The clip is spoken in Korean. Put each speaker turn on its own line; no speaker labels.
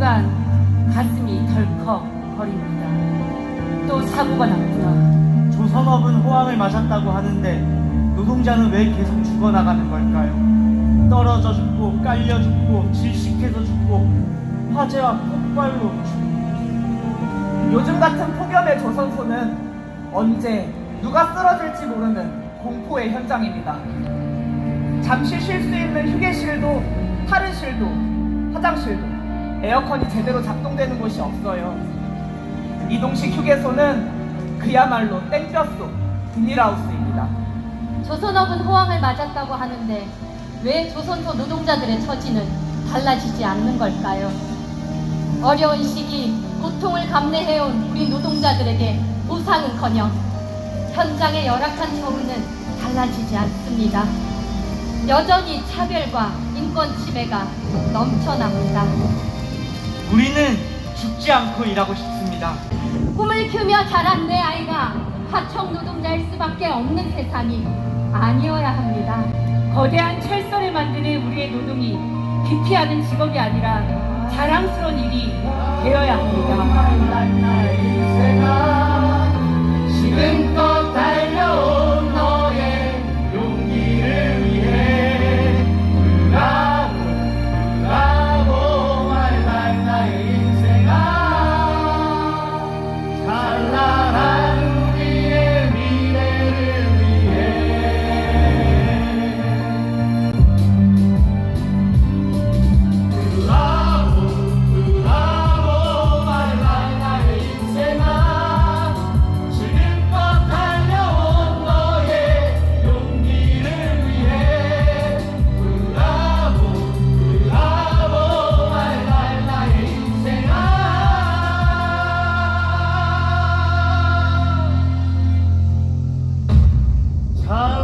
순간 가슴이 덜컥거립니다. 또 사고가 났구나.
조선업은 호황을 맞았다고 하는데 노동자는 왜 계속 죽어나가는 걸까요? 떨어져 죽고 깔려 죽고 질식해서 죽고 화재와 폭발로 죽고
요즘 같은 폭염의 조선소는 언제 누가 쓰러질지 모르는 공포의 현장입니다. 잠시 쉴 수 있는 휴게실도 탈의실도 화장실도 에어컨이 제대로 작동되는 곳이 없어요. 이동식 휴게소는 그야말로 땡볕속 비닐하우스입니다.
조선업은 호황을 맞았다고 하는데 왜 조선소 노동자들의 처지는 달라지지 않는 걸까요? 어려운 시기 고통을 감내해온 우리 노동자들에게 보상은커녕 현장의 열악한 처우는 달라지지 않습니다. 여전히 차별과 인권 침해가 넘쳐납니다.
우리는 죽지 않고 일하고 싶습니다.
꿈을 키우며 자란 내 아이가 하청 노동자일 수밖에 없는 세상이 아니어야 합니다.
거대한 철선을 만드는 우리의 노동이 기피하는 직업이 아니라 자랑스러운 일이 되어야 합니다.
아.